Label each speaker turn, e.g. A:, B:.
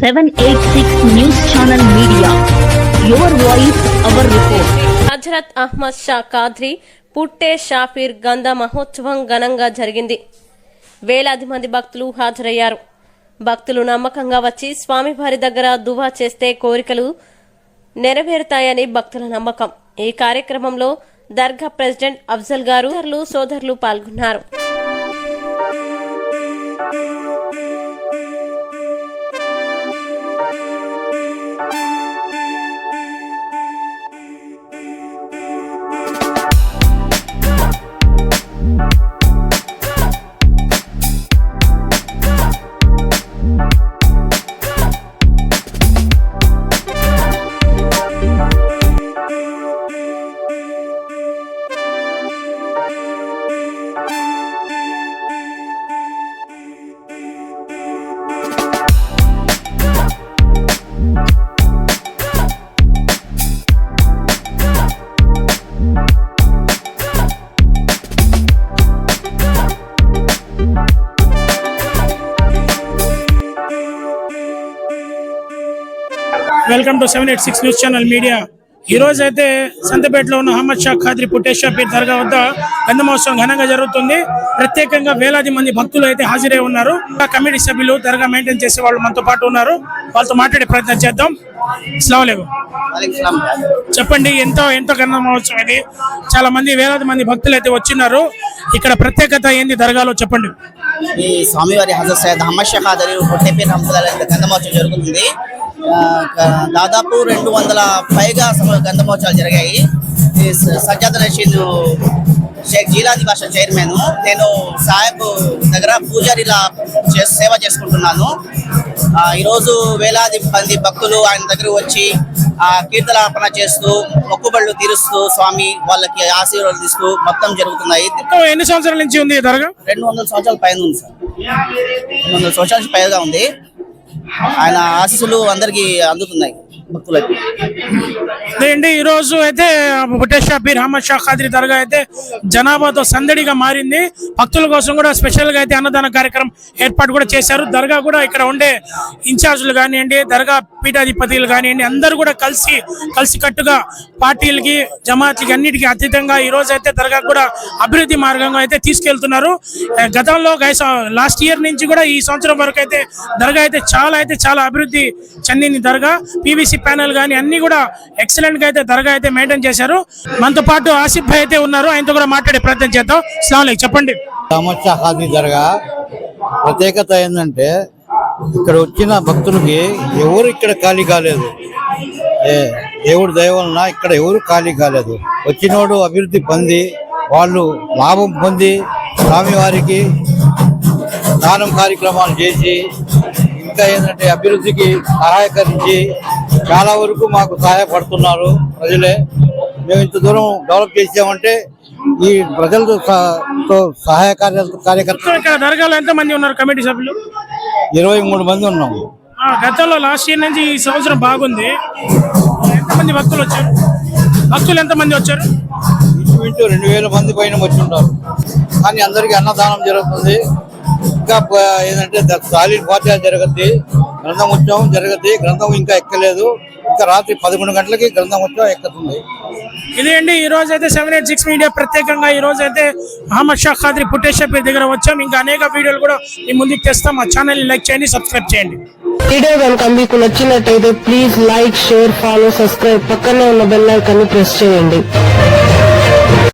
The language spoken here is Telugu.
A: Seven eight six news channel media your voice our report
B: Hazrat Ahmad Shah Qadri పుట్టే షాఫీర్ గంధ మహోత్సవం ఘనంగా జరిగింది. వేలాది మంది భక్తులు హాజరయ్యారు. భక్తులు నమ్మకంగా వచ్చి స్వామివారి దగ్గర దువా చేస్తే కోరికలు నెరవేరుతాయని భక్తుల నమ్మకం. ఈ కార్యక్రమంలో దర్గా ప్రెసిడెంట్ అఫ్జల్ గారు సోదరులు సోదరులు పాల్గొన్నారు.
C: Welcome to seven eight six news channel media. ఈ రోజు అయితే సంతపేటలో ఉన్న అహ్మద్ షా ఖాద్రి పుట్టేశ్వర పీర్ దర్గా వద్ద గంధ మహోత్సవం ఘనంగా జరుగుతుంది. ప్రత్యేకంగా వేలాది మంది భక్తులు అయితే హాజరై ఉన్నారు. కమిటీ సభ్యులు దర్గా మెయింటైన్ చేసే వాళ్ళు మనతో పాటు ఉన్నారు. వాళ్ళతో మాట్లాడే ప్రయత్నం చేద్దాం.
D: వాలేకుం
C: చెప్పండి ఎంతో ఎంతో గంధ మహోత్సవం ఇది. చాలా మంది వేలాది మంది భక్తులు అయితే వచ్చినారు ఇక్కడ ప్రత్యేకత ఏంది దర్గాలో చెప్పండి.
D: ఈ స్వామివారి హజరత్ సయ్యద్ అహ్మద్ షా ఖాదరి గంధమోత్సవం జరుగుతుంది. దాదాపు రెండు వందల పైగా గంధమోత్సవాలు జరిగాయి. సజ్జాద్ రషీద్ షేక్ జీలాది భాష చైర్మన్. నేను సాహెబ్ దగ్గర పూజారిలా చే- సేవ చేసుకుంటున్నాను. ఈరోజు వేలాది మంది భక్తులు ఆయన దగ్గర వచ్చి ఆ కీర్తనార్పణ చేస్తూ మొక్కుబళ్ళు తీరుస్తూ స్వామి వాళ్ళకి ఆశీర్వాదాలు ఇస్తూ మొత్తం జరుగుతున్నాయి.
C: ఎన్ని సంవత్సరాల నుంచి ఉంది ఈ దర్గా?
D: రెండు వందల సంవత్సరాల పైన ఉంది సార్. రెండు వందల సంవత్సరాల పైగా ఉంది. ఆయన ఆశీస్సులు అందరికి అందుతున్నాయి భక్తులకి.
C: ఈ రోజు అయితే బుటేషా పీర్ అహ్మద్ షా ఖాద్రి దర్గా అయితే జనాభాతో సందడిగా మారింది. భక్తుల కోసం కూడా స్పెషల్గా అయితే అన్నదాన కార్యక్రమం ఏర్పాటు కూడా చేశారు. దర్గా కూడా ఇక్కడ ఉండే ఇన్ఛార్జీలు కానివ్వండి దర్గా పీఠాధిపతులు కానివ్వండి అందరూ కూడా కలిసి కలిసి కట్టుగా పార్టీలకి జమాత్లకి అన్నిటికీ అతీతంగా ఈ రోజు అయితే దర్గా కూడా అభివృద్ధి మార్గంగా అయితే తీసుకెళ్తున్నారు. గతంలో లాస్ట్ ఇయర్ నుంచి కూడా ఈ సంవత్సరం వరకు అయితే దర్గా అయితే చాలా అయితే చాలా అభివృద్ధి చెందింది దర్గా పీవీసీ ప్యానల్ కానీ అన్ని కూడా ఎక్సలెంట్గా అయితే దర్గా అయితే మెయింటైన్ చేశారు. మనతో పాటు ఆసిఫ్ భాయ్ అయితే ఉన్నారు. ఆయనతో కూడా మాట్లాడే ప్రయత్నం చేద్దాం. స్లాం చెప్పండి.
E: సమస్య హాజీ ప్రత్యేకత ఏంటంటే ఇక్కడ వచ్చిన భక్తులకి ఎవరు ఇక్కడ ఖాళీ కాలేదు. ఏ దేవుడి దయ వలన ఇక్కడ ఎవరు ఖాళీ కాలేదు. వచ్చినోడు అభివృద్ధి పొంది వాళ్ళు లాభం పొంది స్వామివారికి దానం కార్యక్రమాలు చేసి ఇంకా ఏంటంటే అభివృద్ధికి సహాయకరించి చాలా వరకు మాకు సహాయపడుతున్నారు ప్రజలే. మేము ఇంత దూరం డెవలప్ చేసామంటే ఈ ప్రజలతో సహ- సహాయ కార్య కార్యకర్త
C: ఇక్కడ దర్గాలో ఎంతమంది ఉన్నారు కమిటీ సభ్యులు?
E: ఇరవై మూడు మంది ఉన్నాము
C: ఆ, గతంలో లాస్ట్ ఇయర్ నుంచి ఈ సంవత్సరం బాగుంది. ఎంతమంది భక్తులు వచ్చారు? భక్తులు ఎంతమంది వచ్చారు?
E: ఇంచుమించు రెండు వేల మంది పైన వచ్చి ఉంటారు కానీ అందరికీ అన్నదానం జరుగుతుంది. ఇంకా ఏంటంటే సాలిడ్ ఫాతిహా జరుగుద్ది. గ్రంథం ఉత్సవం జరుగుద్ది గ్రంథం ఇంకా ఎక్కలేదు. ఇంకా రాత్రి పదకొండు గంటలకి గ్రంథం ఉత్సవం ఎక్కుతుంది.
C: ఇదే అండి ఈ రోజు అయితే సెవెన్ ఎయిట్ సిక్స్ మీడియా ప్రత్యేకంగా ఈ రోజు అయితే అహ్మద్ షా ఖాద్రి పుట్టేశ్వర పీర్ దగ్గర వచ్చాం. ఇంకా అనేక వీడియోలు కూడా మీ ముందుకు తెస్తాం. మా ఛానల్ లైక్ చేయండి సబ్స్క్రైబ్ చేయండి.
F: వీడియో కనుక మీకు నచ్చినట్టయితే please like share follow subscribe పక్కనే ఉన్న బెల్ ఐకాన్ని ప్రెస్ చేయండి.